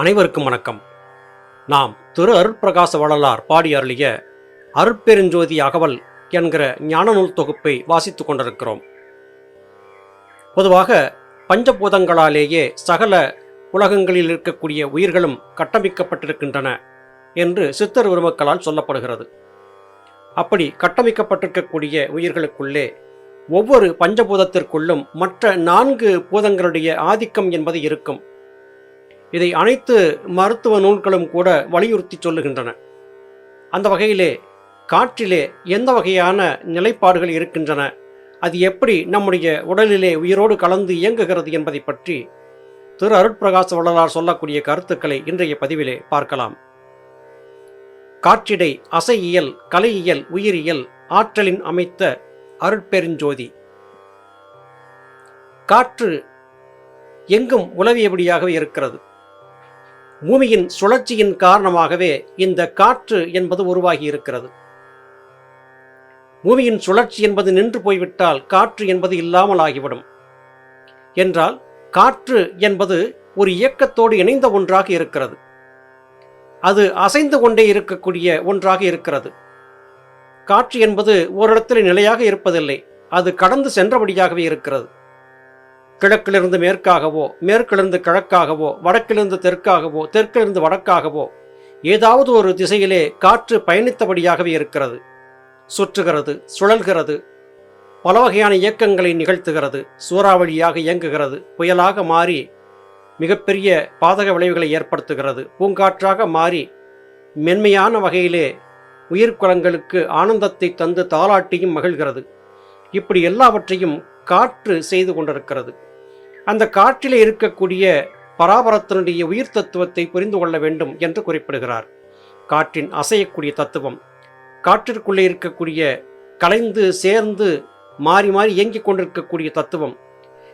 அனைவருக்கும் வணக்கம். நாம் திரு அருட்பிரகாச வள்ளலார் பாடி அருளிய அருட்பெருஞ்சோதி அகவல் என்கிற ஞான நூல் தொகுப்பை வாசித்து கொண்டிருக்கிறோம். பொதுவாக பஞ்சபூதங்களாலேயே சகல உலகங்களில் இருக்கக்கூடிய உயிர்களும் கட்டமைக்கப்பட்டிருக்கின்றன என்று சித்தர் உருமக்களால் சொல்லப்படுகிறது. அப்படி கட்டமைக்கப்பட்டிருக்கக்கூடிய உயிர்களுக்குள்ளே ஒவ்வொரு பஞ்சபூதத்திற்குள்ளும் மற்ற நான்கு பூதங்களுடைய ஆதிக்கம் என்பது இருக்கும். இதை அனைத்து மருத்துவ நூல்களும் கூட வலியுறுத்தி சொல்லுகின்றன. அந்த வகையிலே காற்றிலே எந்த வகையான நிலைப்பாடுகள் இருக்கின்றன? அது எப்படி நம்முடைய உடலிலே உயிரோடு கலந்து இயங்குகிறது என்பதை பற்றி திரு அருட்பிரகாச வள்ளலார் சொல்லக்கூடிய கருத்துக்களை இன்றைய பதிவிலே பார்க்கலாம். காற்றிடை அசையியல் கலையியல் உயிரியல் ஆற்றலின் அமைத்த அருட்பெருஞ்சோதி. காற்று எங்கும் உலவியபடியாகவே இருக்கிறது. பூமியின் சுழற்சியின் காரணமாகவே இந்த காற்று என்பது உருவாகி இருக்கிறது. பூமியின் சுழற்சி என்பது நின்று போய்விட்டால் காற்று என்பது இல்லாமல் ஆகிவிடும். என்றால் காற்று என்பது ஒரு இயக்கத்தோடு இணைந்த ஒன்றாக இருக்கிறது. அது அசைந்து கொண்டே இருக்கக்கூடிய ஒன்றாக இருக்கிறது. காற்று என்பது ஓரிடத்தில் நிலையாக இருப்பதில்லை. அது கடந்து சென்றபடியாகவே இருக்கிறது. கிழக்கிலிருந்து மேற்காகவோ மேற்கிலிருந்து கிழக்காகவோ வடக்கிலிருந்து தெற்காகவோ தெற்கிலிருந்து வடக்காகவோ ஏதாவது ஒரு திசையிலே காற்று பயணித்தபடியாகவே இருக்கிறது. சுற்றுகிறது சுழல்கிறது. பல வகையான இயக்கங்களை நிகழ்த்துகிறது. சூறாவளியாக இயங்குகிறது. புயலாக மாறி மிகப்பெரிய பாதக விளைவுகளை ஏற்படுத்துகிறது. பூங்காற்றாக மாறி மென்மையான வகையிலே உயிர்க்குளங்களுக்கு ஆனந்தத்தை தந்து தாளாட்டியும் மகிழ்கிறது. இப்படி எல்லாவற்றையும் காற்று செய்து கொண்டிருக்கிறது. அந்த காற்றிலே இருக்கக்கூடிய பராபரத்தினுடைய உயிர் தத்துவத்தை புரிந்து கொள்ள வேண்டும் என்று குறிப்பிடுகிறார். காற்றின் அசையக்கூடிய தத்துவம் காற்றிற்குள்ளே இருக்கக்கூடிய கலைந்து சேர்ந்து மாறி மாறி இயங்கிக் கொண்டிருக்கக்கூடிய தத்துவம்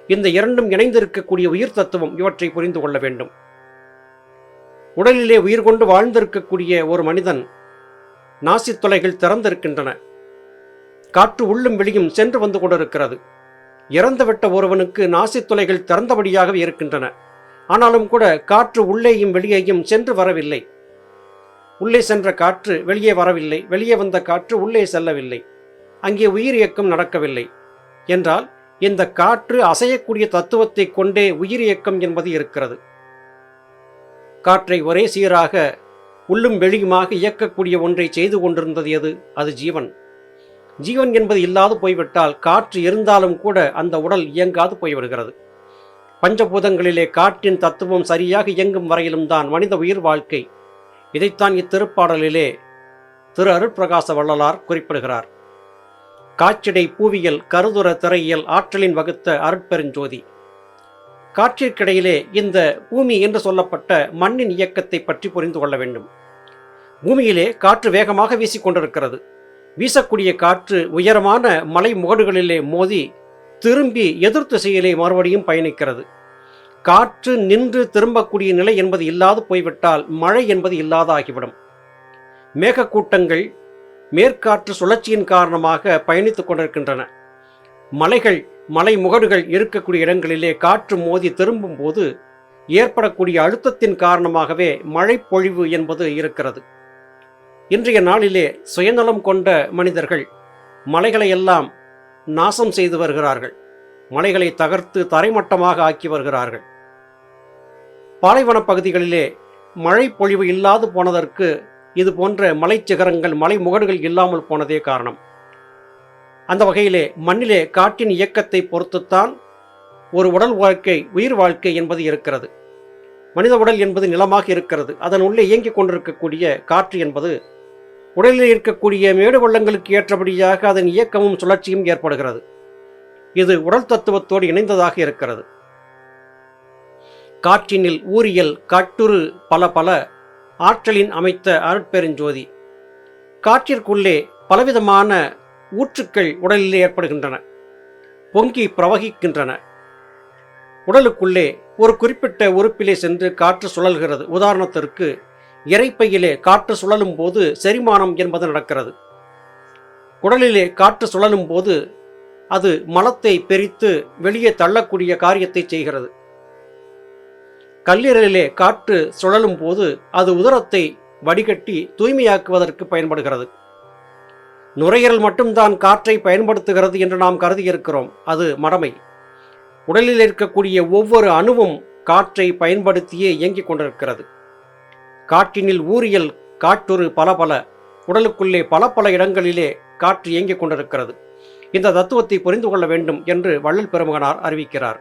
இந்த இரண்டும் இணைந்து இருக்கக்கூடிய உயிர் தத்துவம் இவற்றை புரிந்து கொள்ள வேண்டும். உடலிலே உயிர் கொண்டு வாழ்ந்திருக்கக்கூடிய ஒரு மனிதன் நாசித் தொலைகள் திறந்திருக்கின்றன. காற்று உள்ளும் வெளியும் சென்று வந்து கொண்டிருக்கிறது. இறந்துவிட்ட ஒருவனுக்கு நாசித்துளைகள் திறந்தபடியாகவே இருக்கின்றன. ஆனாலும் கூட காற்று உள்ளேயும் வெளியேயும் சென்று வரவில்லை. உள்ளே சென்ற காற்று வெளியே வரவில்லை. வெளியே வந்த காற்று உள்ளே செல்லவில்லை. அங்கே உயிர் இயக்கம் நடக்கவில்லை. என்றால் இந்த காற்று அசையக்கூடிய தத்துவத்தை கொண்டே உயிர் இயக்கம் என்பது இருக்கிறது. காற்றை ஒரே சீராக உள்ளும் வெளியுமாக இயக்கக்கூடிய ஒன்றை செய்து கொண்டிருந்தது எது? அது ஜீவன். ஜீவன் என்பது இல்லாது போய்விட்டால் காற்று இருந்தாலும் கூட அந்த உடல் இயங்காது போய்விடுகிறது. பஞ்சபூதங்களிலே காற்றின் தத்துவம் சரியாக இயங்கும் வரையிலும் தான் மனித உயிர் வாழ்க்கை. இதைத்தான் இத்திருப்பாடலிலே திரு அருட்பிரகாச வள்ளலார் குறிப்பிடுகிறார். காற்றிடை பூவியல் கருதுர திரையியல் ஆற்றலின் வகுத்த அருட்பெருஞ்சோதி. காற்றிற்கிடையிலே இந்த பூமி என்று சொல்லப்பட்ட மண்ணின் இயக்கத்தை பற்றி புரிந்து கொள்ள வேண்டும். பூமியிலே காற்று வேகமாக வீசிக்கொண்டிருக்கிறது. வீசக்கூடிய காற்று உயரமான மலை முகடுகளிலே மோதி திரும்பி எதிர் திசையிலே மறுபடியும் பயணிக்கிறது. காற்று நின்று திரும்பக்கூடிய நிலை என்பது இல்லாது போய்விட்டால் மழை என்பது இல்லாதாகிவிடும். மேகக்கூட்டங்கள் மேற்காற்று சுழற்சியின் காரணமாக பயணித்துக் கொண்டிருக்கின்றன. மலைகள் மலை முகடுகள் இருக்கக்கூடிய இடங்களிலே காற்று மோதி திரும்பும் போது ஏற்படக்கூடிய அழுத்தத்தின் காரணமாகவே மழைப்பொழிவு என்பது இருக்கிறது. இன்றைய நாளிலே சுயநலம் கொண்ட மனிதர்கள் மலைகளை எல்லாம் நாசம் செய்து வருகிறார்கள். மலைகளை தகர்த்து தரைமட்டமாக ஆக்கி வருகிறார்கள். பாலைவன பகுதிகளிலே மழை பொழிவு இல்லாது போனதற்கு இது போன்ற மலைச்சிகரங்கள் மலை முகடுகள் இல்லாமல் போனதே காரணம். அந்த வகையிலே மண்ணிலே காற்றின் இயக்கத்தை பொறுத்துத்தான் ஒரு உடல் வாழ்க்கை உயிர் வாழ்க்கை என்பது இருக்கிறது. மனித உடல் என்பது நிலமாக இருக்கிறது. அதன் உள்ளே இயங்கிக் கொண்டிருக்கக்கூடிய காற்று என்பது உடலில் இருக்கக்கூடிய மேடு பள்ளங்களுக்கு ஏற்றபடியாக அதன் இயக்கமும் சுழற்சியும் ஏற்படுகிறது. இது உடல் தத்துவத்தோடு இணைந்ததாக இருக்கிறது. காற்றினில் ஊரியல் கட்டுரு பல பல ஆற்றலின் அமைத்த அருட்பெருஞ்சோதி. காற்றிற்குள்ளே பலவிதமான ஊற்றுக்கள் உடலில் ஏற்படுகின்றன. பொங்கி பிரவகிக்கின்றன. உடலுக்குள்ளே ஒரு குறிப்பிட்ட உறுப்பிலே சென்று காற்று சுழல்கிறது. உதாரணத்திற்கு இறைப்பையிலே காற்று சுழலும் போது செரிமானம் என்பது நடக்கிறது. குடலிலே காற்று சுழலும் போது அது மலத்தை பெரித்து வெளியே தள்ளக்கூடிய காரியத்தை செய்கிறது. கல்லீரலிலே காற்று சுழலும் போது அது உதரத்தை வடிகட்டி தூய்மையாக்குவதற்கு பயன்படுகிறது. நுரையீரல் மட்டும்தான் காற்றை பயன்படுத்துகிறது என்று நாம் கருதியிருக்கிறோம். அது மடமை. உடலில் இருக்கக்கூடிய ஒவ்வொரு அணுவும் காற்றை பயன்படுத்தியே இயங்கிக் கொண்டிருக்கிறது. காற்றினில் ஊரியல் காற்றொரு பல பல உடலுக்குள்ளே பல பல இடங்களிலே காற்று இயங்கிக் கொண்டிருக்கிறது. இந்த தத்துவத்தை புரிந்து கொள்ள வேண்டும் என்று வள்ளல் பெருமகனார் அறிவிக்கிறார்.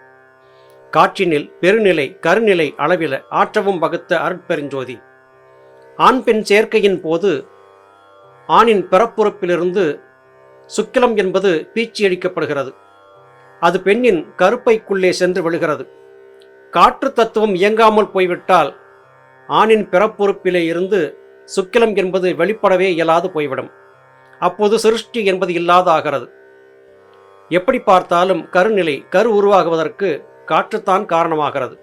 காற்றினில் பெருநிலை கருநிலை அளவில ஆற்றவும் வகுத்த அருட்பெருஞ்சோதி. ஆண் பெண் சேர்க்கையின் போது ஆணின் பிறப்புறுப்பிலிருந்து சுக்கிலம் என்பது பீச்சி அடிக்கப்படுகிறது. அது பெண்ணின் கருப்பைக்குள்ளே சென்று விழுகிறது. காற்று தத்துவம் இயங்காமல் போய்விட்டால் ஆணின் பிறப்புறுப்பிலே இருந்து சுக்கிலம் என்பது வெளிப்படவே இயலாது போய்விடும். அப்போது சிருஷ்டி என்பது இல்லாத ஆகிறது எப்படி பார்த்தாலும் கருநிலை கரு உருவாகுவதற்கு காற்றுத்தான் காரணமாகிறது.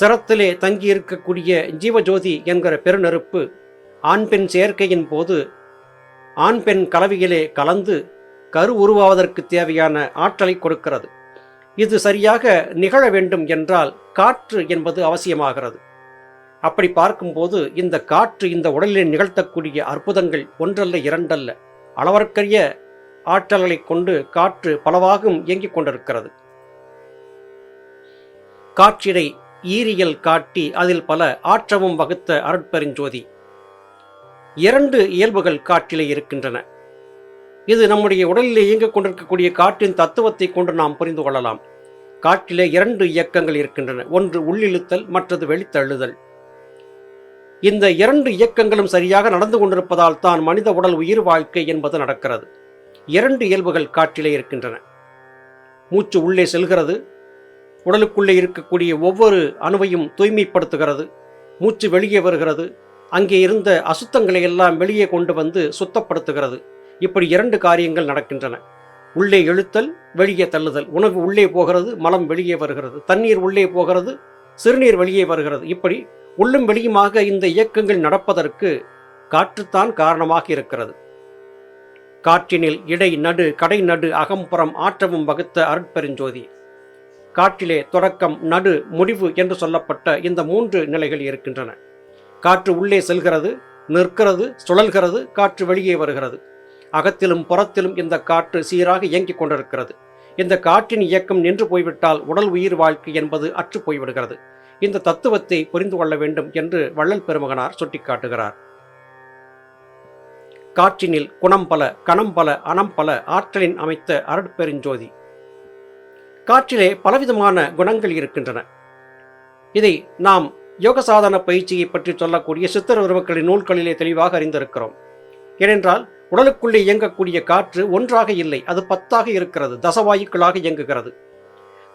சிரத்திலே தங்கியிருக்கக்கூடிய ஜீவஜோதி என்கிற பெருநெருப்பு ஆண் பெண் சேர்க்கையின் போது ஆண் பெண் கலவையிலே கலந்து கரு உருவாவதற்கு தேவையான ஆற்றலை கொடுக்கிறது. இது சரியாக நிகழ வேண்டும் என்றால் காற்று என்பது அவசியமாகிறது. அப்படி பார்க்கும்போது இந்த காற்று இந்த உடலில் நிகழ்த்தக்கூடிய அற்புதங்கள் ஒன்றல்ல இரண்டல்ல. அளவற்கரிய ஆற்றல்களை கொண்டு காற்று பலவாகும் இயங்கிக் கொண்டிருக்கிறது. காற்றிடை ஈரியல் காட்டி அதில் பல ஆற்றவும் வகுத்த அருட்பெருஞ்சோதி இரண்டு இயல்புகள் காற்றிலே இருக்கின்றன. இது நம்முடைய உடலிலே இயங்கிக் கொண்டிருக்கக்கூடிய காற்றின் தத்துவத்தை கொண்டு நாம் புரிந்து கொள்ளலாம். காற்றிலே இரண்டு இயக்கங்கள் இருக்கின்றன. ஒன்று உள்ளிழுத்தல் மற்றது வெளித்தள்ளுதல். இந்த இரண்டு இயக்கங்களும் சரியாக நடந்து கொண்டிருப்பதால் தான் மனித உடல் உயிர் வாழ்க்கை என்பது நடக்கிறது. இரண்டு இயல்புகள் காற்றிலே இருக்கின்றன. மூச்சு உள்ளே செல்கிறது. உடலுக்குள்ளே இருக்கக்கூடிய ஒவ்வொரு அணுவையும் தூய்மைப்படுத்துகிறது. மூச்சு வெளியே வருகிறது. அங்கே இருந்த அசுத்தங்களை எல்லாம் வெளியே கொண்டு வந்து சுத்தப்படுத்துகிறது. இப்படி இரண்டு காரியங்கள் நடக்கின்றன. உள்ளே இழுத்தல் வெளியே தள்ளுதல். உணவு உள்ளே போகிறது மலம் வெளியே வருகிறது. தண்ணீர் உள்ளே போகிறது சிறுநீர் வெளியே வருகிறது. இப்படி உள்ளும் வெளியுமாக இந்த இயக்கங்கள் நடப்பதற்கு காற்றுத்தான் காரணமாக இருக்கிறது. காற்றினில் இடை நடு கடை நடு அகம்புறம் ஆற்றவும் வகுத்த அருட்பெருஞ்சோதி. காற்றிலே தொடக்கம் நடு முடிவு என்று சொல்லப்பட்ட இந்த மூன்று நிலைகள் இருக்கின்றன. காற்று உள்ளே செல்கிறது நிற்கிறது சுழல்கிறது காற்று வெளியே வருகிறது. அகத்திலும் புறத்திலும் இந்த காற்று சீராக இயங்கிக் கொண்டிருக்கிறது. இந்த காற்றின் இயக்கம் நின்று போய்விட்டால் உடல் உயிர் வாழ்க்கை என்பது அற்று போய்விடுகிறது. இந்த தத்துவத்தை புரிந்து கொள்ள வேண்டும் என்று வள்ளல் பெருமகனார் சுட்டிக்காட்டுகிறார். காற்றினில் குணம் பல கணம் பல அணம் பல ஆற்றலின் அமைத்த அருட்பெருஞ்சோதி காற்றிலே பலவிதமான குணங்கள் இருக்கின்றன. இதை நாம் யோக சாதன பயிற்சியை பற்றி சொல்லக்கூடிய சித்தர் உருவக்களின் நூல்களிலே தெளிவாக அறிந்திருக்கிறோம். ஏனென்றால் உடலுக்குள்ளே இயங்கக்கூடிய காற்று ஒன்றாக இல்லை அது பத்தாக இருக்கிறது தசவாயுக்களாக இயங்குகிறது.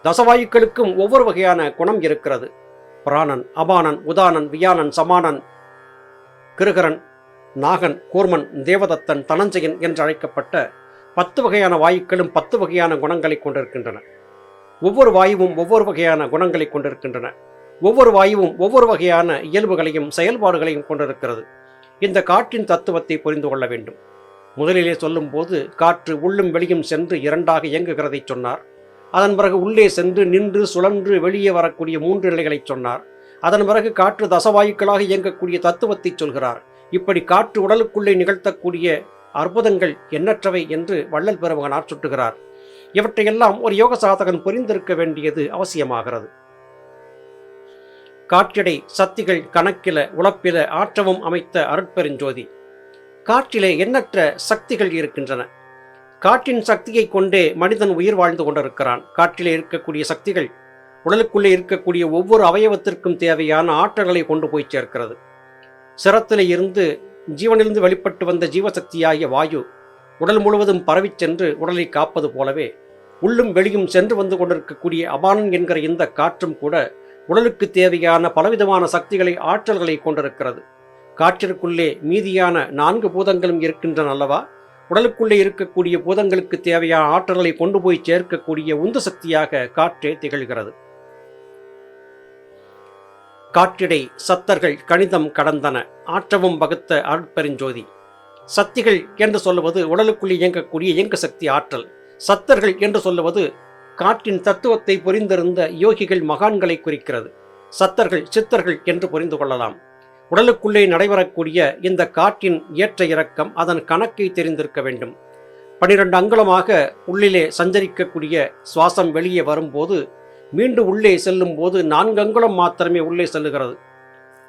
தசவாயுக்களுக்கும் ஒவ்வொரு வகையான குணம் இருக்கிறது. பிராணன் அபானன் உதானன் வியானன் சமானன் கிருகரன் நாகன் கூர்மன் தேவதத்தன் தனஞ்சயன் என்று அழைக்கப்பட்ட பத்து வகையான வாயுக்களும் பத்து வகையான குணங்களை கொண்டிருக்கின்றன. ஒவ்வொரு வாயுவும் ஒவ்வொரு வகையான குணங்களை கொண்டிருக்கின்றன. ஒவ்வொரு வாயுவும் ஒவ்வொரு வகையான இயல்புகளையும் செயல்பாடுகளையும் கொண்டிருக்கிறது. இந்த காற்றின் தத்துவத்தை புரிந்து கொள்ள வேண்டும். முதலிலே சொல்லும்போது காற்று உள்ளும் வெளியும் சென்று இரண்டாக இயங்குகிறதை சொன்னார். அதன் பிறகு உள்ளே சென்று நின்று சுழன்று வெளியே வரக்கூடிய மூன்று நிலைகளை சொன்னார். அதன் பிறகு காற்று தசவாயுக்களாக இயங்கக்கூடிய தத்துவத்தை சொல்கிறார். இப்படி காற்று உடலுக்குள்ளே நிகழ்த்தக்கூடிய அற்புதங்கள் எண்ணற்றவை என்று வள்ளல் பெருமகனார் சுட்டுகிறார். இவற்றையெல்லாம் ஒரு யோக சாதகன் புரிந்திருக்க வேண்டியது அவசியமாகிறது. காற்றிடை சக்திகள் கணக்கில உழப்பில ஆற்றவும் அமைத்த அருட்பெருஞ்சோதி. காற்றிலே எண்ணற்ற சக்திகள் இருக்கின்றன. காற்றின் சக்தியை கொண்டே மனிதன் உயிர் வாழ்ந்து கொண்டிருக்கிறான். காற்றிலே இருக்கக்கூடிய சக்திகள் உடலுக்குள்ளே இருக்கக்கூடிய ஒவ்வொரு அவயவத்திற்கும் தேவையான ஆற்றல்களை கொண்டு போய் சேர்க்கிறது. சிரத்திலே இருந்து ஜீவனிலிருந்து வெளிப்பட்டு வந்த ஜீவசக்தியாகிய வாயு உடல் முழுவதும் பரவி சென்று உடலை காப்பது போலவே உள்ளும் வெளியும் சென்று வந்து கொண்டிருக்கக்கூடிய அபானன் என்கிற இந்த காற்றும் கூட உடலுக்கு தேவையான பலவிதமான சக்திகளை ஆற்றல்களை கொண்டிருக்கிறது. காற்றிற்குள்ளே மீதியான நான்கு பூதங்களும் இருக்கின்றன அல்லவா? உடலுக்குள்ளே இருக்கக்கூடிய பூதங்களுக்கு தேவையான ஆற்றலை கொண்டு போய் சேர்க்கக்கூடிய உந்து சக்தியாக காற்றே திகழ்கிறது. காற்றிடை சத்தர்கள் கணிதம் கடந்தன. ஆற்றவும் பகுத்த அருட்பெருஞ்சோதி. சக்திகள் என்று சொல்லுவது உடலுக்குள்ளே இயங்கக்கூடிய இயங்க சக்தி ஆற்றல். சத்தர்கள் என்று சொல்லுவது காற்றின் தத்துவத்தை புரிந்திருந்த யோகிகள் மகான்களை குறிக்கிறது. சத்தர்கள் சித்தர்கள் என்று புரிந்து கொள்ளலாம். உடலுக்குள்ளே நடைபெறக்கூடிய இந்த காற்றின் ஏற்ற இறக்கம் அதன் கணக்கை தெரிந்திருக்க வேண்டும். பனிரெண்டு அங்குலமாக உள்ளிலே சஞ்சரிக்கக்கூடிய சுவாசம் வெளியே வரும்போது மீண்டும் உள்ளே செல்லும் போது நான்கு அங்குலம் மாத்திரமே உள்ளே செல்லுகிறது.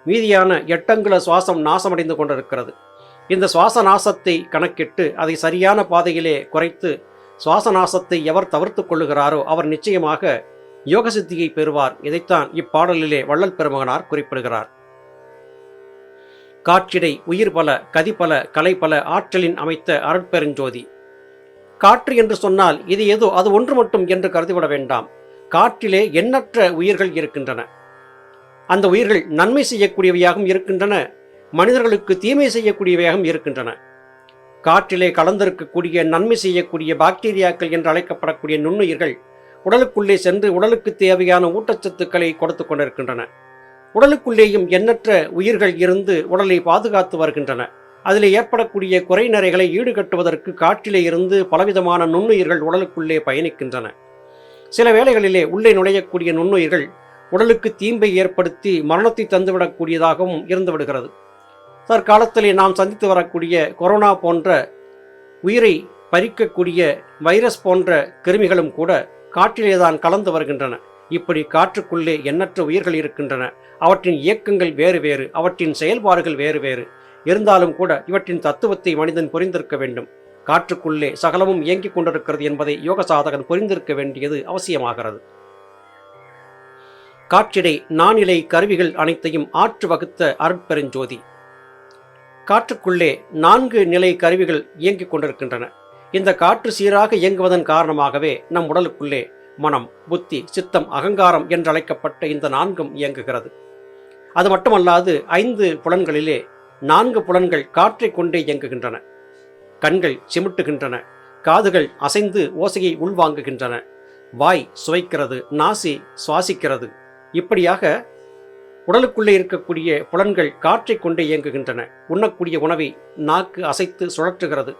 மீதியான எட்டங்குல சுவாசம் நாசமடைந்து கொண்டிருக்கிறது. இந்த சுவாச நாசத்தை கணக்கிட்டு அதை சரியான பாதையிலே குறைத்து சுவாச நாசத்தை எவர் தவிர்த்து கொள்ளுகிறாரோ அவர் நிச்சயமாக யோகசித்தியை பெறுவார். இதைத்தான் இப்பாடலிலே வள்ளல் பெருமகனார் குறிப்பிடுகிறார். காற்றிடை உயிர் பல கதிபல கலை பல ஆற்றலின் அமைத்த அருட்பெருஞ்சோதி. காற்று என்று சொன்னால் இது ஏதோ அது ஒன்று மட்டும் என்று கருதிவிட வேண்டாம். காற்றிலே எண்ணற்ற உயிர்கள் இருக்கின்றன. அந்த உயிர்கள் நன்மை செய்யக்கூடியவையாகவும் இருக்கின்றன மனிதர்களுக்கு தீமை செய்யக்கூடியவையாகவும் இருக்கின்றன. காற்றிலே கலந்திருக்கக்கூடிய நன்மை செய்யக்கூடிய பாக்டீரியாக்கள் என்று அழைக்கப்படக்கூடிய நுண்ணுயிர்கள் உடலுக்குள்ளே சென்று உடலுக்கு தேவையான ஊட்டச்சத்துக்களை கொடுத்து கொண்டிருக்கின்றன. உடலுக்குள்ளேயும் எண்ணற்ற உயிர்கள் இருந்து உடலை பாதுகாத்து வருகின்றன. அதில் ஏற்படக்கூடிய குறைநரைகளை ஈடுகட்டுவதற்கு காற்றிலே இருந்து பலவிதமான நுண்ணுயிர்கள் உடலுக்குள்ளே பயணிக்கின்றன. சில வேளைகளிலே உள்ளே நுழையக்கூடிய நுண்ணுயிர்கள் உடலுக்கு தீம்பை ஏற்படுத்தி மரணத்தை தந்துவிடக்கூடியதாகவும் இருந்து விடுகிறது தற்காலத்திலே நாம் சந்தித்து வரக்கூடிய கொரோனா போன்ற உயிரை பறிக்கக்கூடிய வைரஸ் போன்ற கிருமிகளும் கூட காற்றிலே தான் கலந்து வருகின்றன. இப்படி காற்றுக்குள்ளே எண்ணற்ற உயிர்கள் இருக்கின்றன. அவற்றின் இயக்கங்கள் வேறு வேறு அவற்றின் செயல்பாடுகள் வேறு வேறு. இருந்தாலும் கூட இவற்றின் தத்துவத்தை மனிதன் புரிந்திருக்க வேண்டும். காற்றுக்குள்ளே சகலமும் இயங்கிக் கொண்டிருக்கிறது என்பதை யோக சாதகன் புரிந்திருக்க வேண்டியது அவசியமாகிறது. காற்றிடை நானிலை கருவிகள் அனைத்தையும் ஆற்று வகுத்த அருட்பெருஞ்சோதி. காற்றுக்குள்ளே நான்கு நிலை கருவிகள் இயங்கிக் கொண்டிருக்கின்றன. இந்த காற்று சீராக இயங்குவதன் காரணமாகவே நம் உடலுக்குள்ளே மனம் புத்தி சித்தம் அகங்காரம் என்றழைக்கப்பட்ட இந்த நான்கும் இயங்குகிறது. அது மட்டுமல்லாது ஐந்து புலன்களிலே நான்கு புலன்கள் காற்றை கொண்டே இயங்குகின்றன. கண்கள் சிமிட்டுகின்றன. காதுகள் அசைந்து ஓசையை உள்வாங்குகின்றன. வாய் சுவைக்கிறது நாசி சுவாசிக்கிறது. இப்படியாக உடலுக்குள்ளே இருக்கக்கூடிய புலன்கள் காற்றை கொண்டே இயங்குகின்றன. உண்ணக்கூடிய உணவை நாக்கு அசைத்து சுழற்றுகிறது.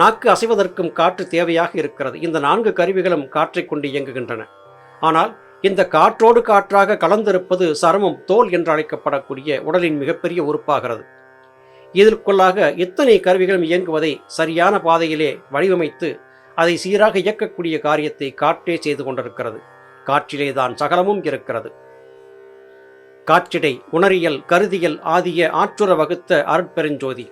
நாக்கு அசைவதற்கும் காற்று தேவையாக இருக்கிறது. இந்த நான்கு கருவிகளும் காற்றை கொண்டு இயங்குகின்றன. ஆனால் இந்த காற்றோடு காற்றாக கலந்திருப்பது சருமம் தோல் என்று அழைக்கப்படக்கூடிய உடலின் மிகப்பெரிய உறுப்பாகிறது. இதற்குள்ளாக இத்தனை கருவிகளும் இயங்குவதை சரியான பாதையிலே வடிவமைத்து அதை சீராக இயக்கக்கூடிய காரியத்தை காற்றே செய்து கொண்டிருக்கிறது. காற்றிலே தான் சகலமும் இருக்கிறது. காற்றிடை உணரியல் கருதியல் ஆதிய ஆற்றுற வகுத்த அருட்பெருஞ்சோதி.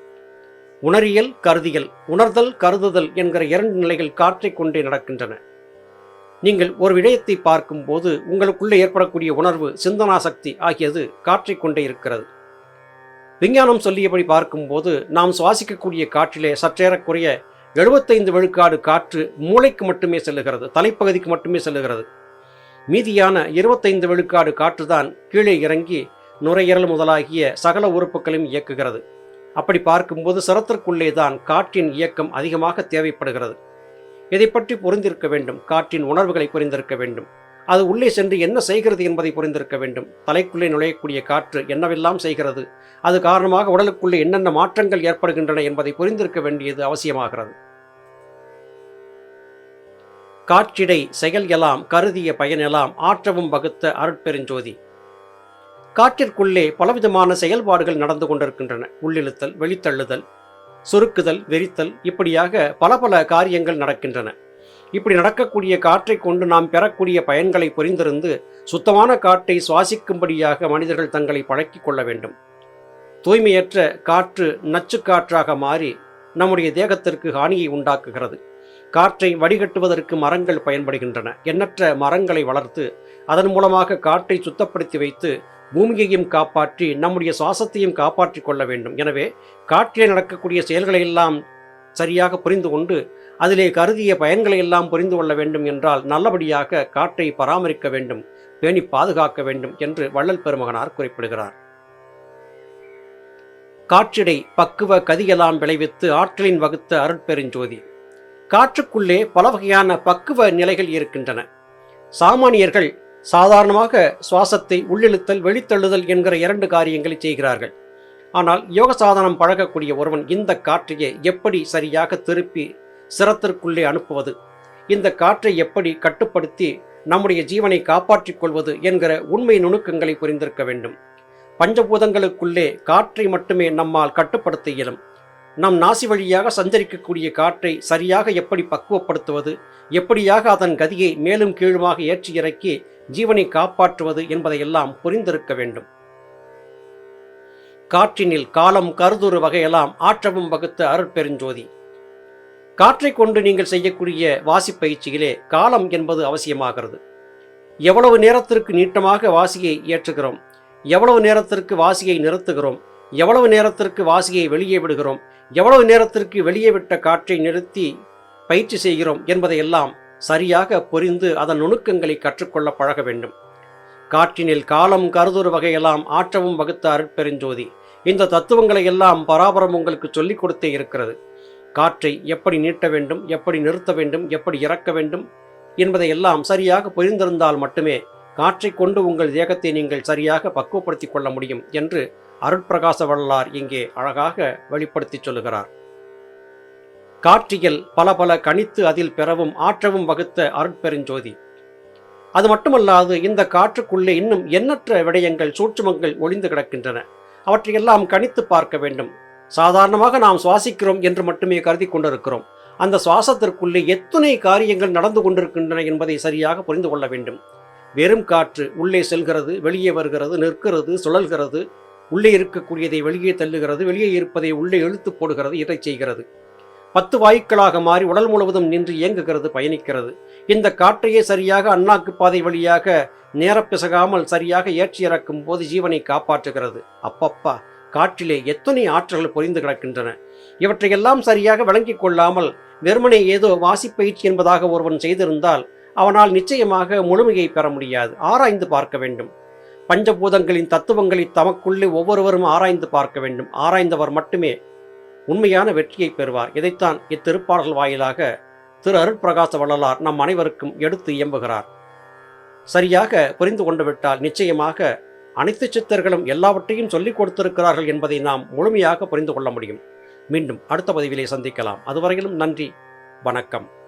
உணரியல் கருதியல் உணர்தல் கருதுதல் என்கிற இரண்டு நிலைகள் காற்றை கொண்டே நடக்கின்றன. நீங்கள் ஒரு விடயத்தை பார்க்கும்போது உங்களுக்குள்ளே ஏற்படக்கூடிய உணர்வு சிந்தனா சக்தி ஆகியது காற்றைக் கொண்டே இருக்கிறது. விஞ்ஞானம் சொல்லியபடி பார்க்கும்போது நாம் சுவாசிக்கக்கூடிய காற்றிலே சற்றேறக்குறைய எழுபத்தைந்து விழுக்காடு காற்று மூளைக்கு மட்டுமே செல்லுகிறது தலைப்பகுதிக்கு மட்டுமே செல்லுகிறது. மீதியான இருபத்தைந்து விழுக்காடு காற்றுதான் கீழே இறங்கி நுரையீரல் முதலாகிய சகல உறுப்புகளையும் இயக்குகிறது. அப்படி பார்க்கும்போது சரத்திற்குள்ளே தான் காற்றின் இயக்கம் அதிகமாக தேவைப்படுகிறது. இதை பற்றி புரிந்திருக்க வேண்டும். காற்றின் உணர்வுகளை புரிந்திருக்க வேண்டும். அது உள்ளே சென்று என்ன செய்கிறது என்பதை புரிந்திருக்க வேண்டும். தலைக்குள்ளே நுழையக்கூடிய காற்று என்னவெல்லாம் செய்கிறது? அது காரணமாக உடலுக்குள்ளே என்னென்ன மாற்றங்கள் ஏற்படுகின்றன என்பதை புரிந்திருக்க வேண்டியது அவசியமாகிறது. காற்றிடை செயல் எல்லாம் கருதிய பயனெல்லாம் ஆற்றவும் வகுத்த அருட்பெருஞ்சோதி. காற்றிற்குள்ளே பலவிதமான செயல்பாடுகள் நடந்து கொண்டிருக்கின்றன. உள்ளிழுத்தல் வெளித்தள்ளுதல் சுருக்குதல் வெறித்தல் இப்படியாக பல பல காரியங்கள் நடக்கின்றன. இப்படி நடக்கக்கூடிய காற்றை கொண்டு நாம் பெறக்கூடிய பயன்களை புரிந்திருந்து சுத்தமான காற்றை சுவாசிக்கும்படியாக மனிதர்கள் தங்களை பழக்கிக் கொள்ள வேண்டும். தூய்மையற்ற காற்று நச்சு காற்றாக மாறி நம்முடைய தேகத்திற்கு ஹானியை உண்டாக்குகிறது. காற்றை வடிகட்டுவதற்கு மரங்கள் பயன்படுகின்றன. எண்ணற்ற மரங்களை வளர்த்து அதன் மூலமாக காற்றை சுத்தப்படுத்தி வைத்து பூமியையும் காப்பாற்றி நம்முடைய சுவாசத்தையும் காப்பாற்றி கொள்ள வேண்டும். எனவே காற்றிலே நடக்கக்கூடிய செயல்களை எல்லாம் சரியாக புரிந்து கொண்டு அதிலே கருதிய பயன்களை எல்லாம் புரிந்து கொள்ள வேண்டும் என்றால் நல்லபடியாக காற்றை பராமரிக்க வேண்டும் பேணி பாதுகாக்க வேண்டும் என்று வள்ளல் பெருமகனார் குறிப்பிடுகிறார். காற்றிடை பக்குவ கதியெல்லாம் விளைவித்து ஆற்றலின் வகுத்த அருட்பெருஞ்சோதி. காற்றுக்குள்ளே பல வகையான பக்குவ நிலைகள் இருக்கின்றன. சாமானியர்கள் சாதாரணமாக சுவாசத்தை உள்ளிழுத்தல் வெளித்தள்ளுதல் என்கிற இரண்டு காரியங்களை செய்கிறார்கள். ஆனால் யோக சாதனம் பழகக்கூடிய ஒருவன் இந்த காற்றையே எப்படி சரியாக திருப்பி சிரத்திற்குள்ளே அனுப்புவது? இந்த காற்றை எப்படி கட்டுப்படுத்தி நம்முடைய ஜீவனை காப்பாற்றிக் கொள்வது என்கிற உண்மை நுணுக்கங்களை புரிந்திருக்க வேண்டும். பஞ்சபூதங்களுக்குள்ளே காற்றை மட்டுமே நம்மால் கட்டுப்படுத்த இயலும். நம் நாசி வழியாக சஞ்சரிக்கக்கூடிய காற்றை சரியாக எப்படி பக்குவப்படுத்துவது? எப்படியாக அதன் கதியை மேலும் கீழுமாக ஏற்றி இறக்கி ஜீவனை காப்பாற்றுவது என்பதையெல்லாம் புரிந்திருக்க வேண்டும். காற்றினில் காலம் கருதுரு வகையெல்லாம் ஆற்றவும் வகுத்த அருட்பெருஞ்சோதி. காற்றை கொண்டு நீங்கள் செய்யக்கூடிய வாசிப்பயிற்சியிலே காலம் என்பது அவசியமாகிறது. எவ்வளவு நேரத்திற்கு நீட்டமாக வாசியை ஏற்றுகிறோம் எவ்வளவு நேரத்திற்கு வாசியை நிறுத்துகிறோம் எவ்வளவு நேரத்திற்கு வாசியை வெளியே விடுகிறோம் எவ்வளவு நேரத்திற்கு வெளியே விட்ட காற்றை நிறுத்தி பயிற்சி செய்கிறோம் என்பதையெல்லாம் சரியாக புரிந்து அதன் நுணுக்கங்களை கற்றுக்கொள்ள பழக வேண்டும். காற்றினில் காலம் கருதுரு வகையெல்லாம் ஆற்றவும் வகுத்த அருட்பெருஞ்சோதி. இந்த தத்துவங்களை எல்லாம் பராபரம் உங்களுக்கு சொல்லிக் கொடுத்தே இருக்கிறது. காற்றை எப்படி நீட்ட வேண்டும் எப்படி நிறுத்த வேண்டும் எப்படி இறக்க வேண்டும் என்பதையெல்லாம் சரியாக புரிந்திருந்தால் மட்டுமே காற்றை கொண்டு உங்கள் தேகத்தை நீங்கள் சரியாக பக்குவப்படுத்திக் கொள்ள முடியும் என்று அருட்பிரகாச வள்ளலார் இங்கே அழகாக வெளிப்படுத்தி சொல்லுகிறார். காற்றியல் பல பல கணித்து அதில் பெறவும் ஆற்றவும் வகுத்த அருட்பெருஞ்சோதி அது மட்டுமல்லாது இந்த காற்றுக்குள்ளே இன்னும் எண்ணற்ற விடயங்கள் சூட்சுமங்கள் ஒளிந்து கிடக்கின்றன. அவற்றையெல்லாம் கணித்து பார்க்க வேண்டும். சாதாரணமாக நாம் சுவாசிக்கிறோம் என்று மட்டுமே கருதி கொண்டிருக்கிறோம். அந்த சுவாசத்திற்குள்ளே எத்தனை காரியங்கள் நடந்து கொண்டிருக்கின்றன என்பதை சரியாக புரிந்து கொள்ள வேண்டும். வெறும் காற்று உள்ளே செல்கிறது வெளியே வருகிறது நிற்கிறது சுழல்கிறது உள்ளே இருக்கக்கூடியதை வெளியே தள்ளுகிறது வெளியே இருப்பதை உள்ளே இழுத்து போடுகிறது இதை செய்கிறது. பத்து வாயுக்களாக மாறி உடல் முழுவதும் நின்று இயங்குகிறது பயணிக்கிறது. இந்த காற்றையே சரியாக அண்ணாக்கு பாதை வழியாக நேரப்பிசகாமல் சரியாக ஏற்றி இறக்கும் போது ஜீவனை காப்பாற்றுகிறது. அப்பப்பா காற்றிலே எத்தனை ஆற்றல்கள் பொறிந்து கிடக்கின்றன. இவற்றையெல்லாம் சரியாக விளங்கிக் கொள்ளாமல் வெறுமனே ஏதோ வாசிப்பயிற்சி என்பதாக ஒருவன் செய்திருந்தால் அவனால் நிச்சயமாக முழுமையை பெற முடியாது. ஆராய்ந்து பார்க்க வேண்டும். பஞ்சபூதங்களின் தத்துவங்களை தமக்குள்ளே ஒவ்வொருவரும் ஆராய்ந்து பார்க்க வேண்டும். ஆராய்ந்தவர் மட்டுமே உண்மையான வெற்றியை பெறுவார். இதைத்தான் இத்திருப்பாடல் வாயிலாக திரு அருட்பிரகாச வள்ளலார் நம் அனைவருக்கும் எடுத்து இயம்புகிறார். சரியாக புரிந்து கொண்டு விட்டால் நிச்சயமாக அனைத்து சித்தர்களும் எல்லாவற்றையும் சொல்லிக் கொடுத்திருக்கிறார்கள் என்பதை நாம் முழுமையாக புரிந்து கொள்ள முடியும். மீண்டும் அடுத்த பதிவிலே சந்திக்கலாம். அதுவரையிலும் நன்றி. வணக்கம்.